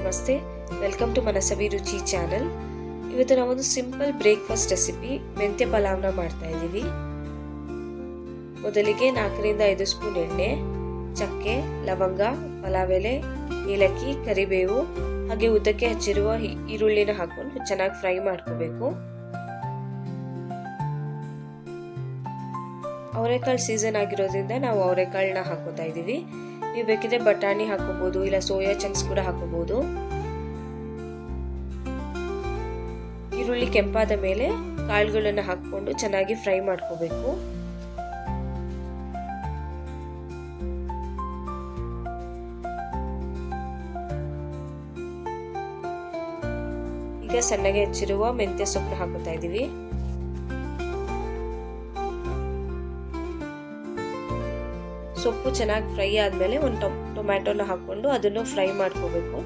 ನಮಸ್ತೆ. Welcome to ಮನಸವಿ ರುಚಿ channel ಇವತ್ತು ನಾವೊಂದು ಸಿಂಪಲ್ ಬ್ರೇಕ್ಫಾಸ್ಟ್ ರೆಸಿಪಿ ಮೆಂತ್ಯ ಪಲಾವ್ನ ಮಾಡ್ತಾ ಇದ್ದೀವಿ. ಮೊದಲಿಗೆ ನಾಲ್ಕರಿಂದ ಐದು ಸ್ಪೂನ್ ಎಣ್ಣೆ, ಚಕ್ಕೆ, ಲವಂಗ ಪಲಾವ್ ಎಲೆ ಏಲಕ್ಕಿ, ಕರಿಬೇವು, ಹಾಗೆ ಉದ್ದಕ್ಕೆ ಹಚ್ಚಿರುವ ಈರುಳ್ಳಿನ ಹಾಕೊಂಡು ಚೆನ್ನಾಗಿ ಫ್ರೈ ಮಾಡ್ಕೋಬೇಕು. ಅವರೆಕಾಳು ಸೀಸನ್ ಆಗಿರೋದ್ರಿಂದ ನಾವು ಅವರೆಕಾಳನ್ನ ಹಾಕೋತಾ ಇದ್ದೀವಿ. ನೀವು ಬೇಕಿದ್ರೆ ಬಟಾಣಿ ಹಾಕೋಬಹುದು ಇಲ್ಲ ಸೋಯಾ ಚಂಕ್ಸ್ ಕೂಡ ಹಾಕೋಬಹುದು ಈರುಳ್ಳಿ ಕೆಂಪಾದ ಮೇಲೆ ಕಾಳುಗಳನ್ನು ಹಾಕೊಂಡು ಚೆನ್ನಾಗಿ ಫ್ರೈ ಮಾಡ್ಕೋಬೇಕು. ಈಗ ಸಣ್ಣಗೆ ಹೆಚ್ಚಿರುವ ಮೆಂತ್ಯ ಸೊಪ್ಪು ಹಾಕುತ್ತಾ ಇದೀವಿ ಸೊಪ್ಪು ಚೆನ್ನಾಗಿ ಫ್ರೈ ಆದಮೇಲೆ ಒಂದು ಟೊ ಟೊಮ್ಯಾಟೊನ ಹಾಕೊಂಡು ಅದನ್ನು ಫ್ರೈ ಮಾಡ್ಕೋಬೇಕು.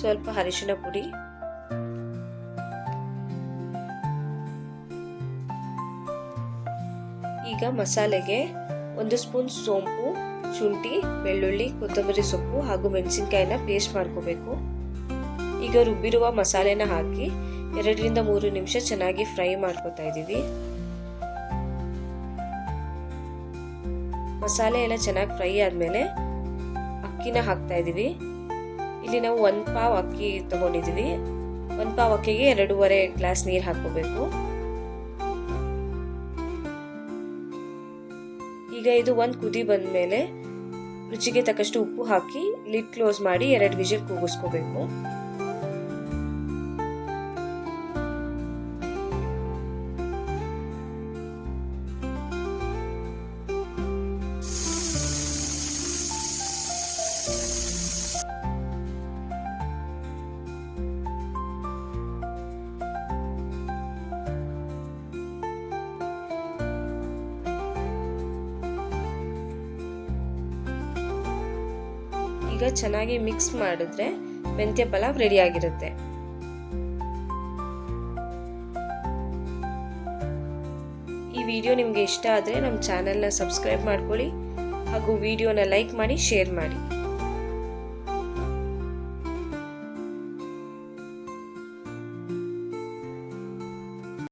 ಸ್ವಲ್ಪ ಅರಿಶಿನ ಪುಡಿ. ಈಗ ಮಸಾಲೆಗೆ ಒಂದು ಸ್ಪೂನ್ ಸೋಂಪು. ಶುಂಠಿ, ಬೆಳ್ಳುಳ್ಳಿ, ಕೊತ್ತಂಬರಿ ಸೊಪ್ಪು ಹಾಗೂ ಮೆಣಸಿನ್ಕಾಯಿನ ಪೇಸ್ಟ್ ಮಾಡ್ಕೋಬೇಕು. ಈಗ ರುಬ್ಬಿರುವ ಮಸಾಲೆನ ಹಾಕಿ ಎರಡರಿಂದ ಮೂರು ನಿಮಿಷ ಚೆನ್ನಾಗಿ ಫ್ರೈ ಮಾಡ್ಕೋತಾ ಇದ್ದೀವಿ. ಮಸಾಲೆ ಎಲ್ಲ ಚೆನ್ನಾಗಿ ಫ್ರೈ ಆದಮೇಲೆ ಅಕ್ಕಿನ ಹಾಕ್ತಾ ಇದ್ದೀವಿ. ಇಲ್ಲಿ ನಾವು ಒಂದು ಪಾವ್ ಅಕ್ಕಿ ತಗೊಂಡಿದ್ದೀವಿ. ಒಂದು ಪಾವ್ ಅಕ್ಕಿಗೆ ಎರಡೂವರೆ ಗ್ಲಾಸ್ ನೀರು ಹಾಕೋಬೇಕು ಈಗ ಇದು ಒಂದು ಕುದಿ ಬಂದಮೇಲೆ ರುಚಿಗೆ ತಕ್ಕಷ್ಟು ಉಪ್ಪು ಹಾಕಿ ಲಿಡ್ ಕ್ಲೋಸ್ ಮಾಡಿ ಎರಡು ವಿಜಿಲ್ ಕೂಗಿಸ್ಕೋಬೇಕು. ಈಗ ಚೆನ್ನಾಗಿ ಮಿಕ್ಸ್ ಮಾಡಿದ್ರೆ ಮೆಂತ್ಯ ಪಲಾವ್ ರೆಡಿ ಆಗಿರುತ್ತೆ. ಈ ವಿಡಿಯೋ ನಿಮಗೆ ಇಷ್ಟ ಆದರೆ ನಮ್ಮ ಚಾನೆಲ್ನ ಸಬ್ಸ್ಕ್ರೈಬ್ ಮಾಡ್ಕೊಳ್ಳಿ ಹಾಗೂ ವಿಡಿಯೋನ ಲೈಕ್ ಮಾಡಿ, ಶೇರ್ ಮಾಡಿ.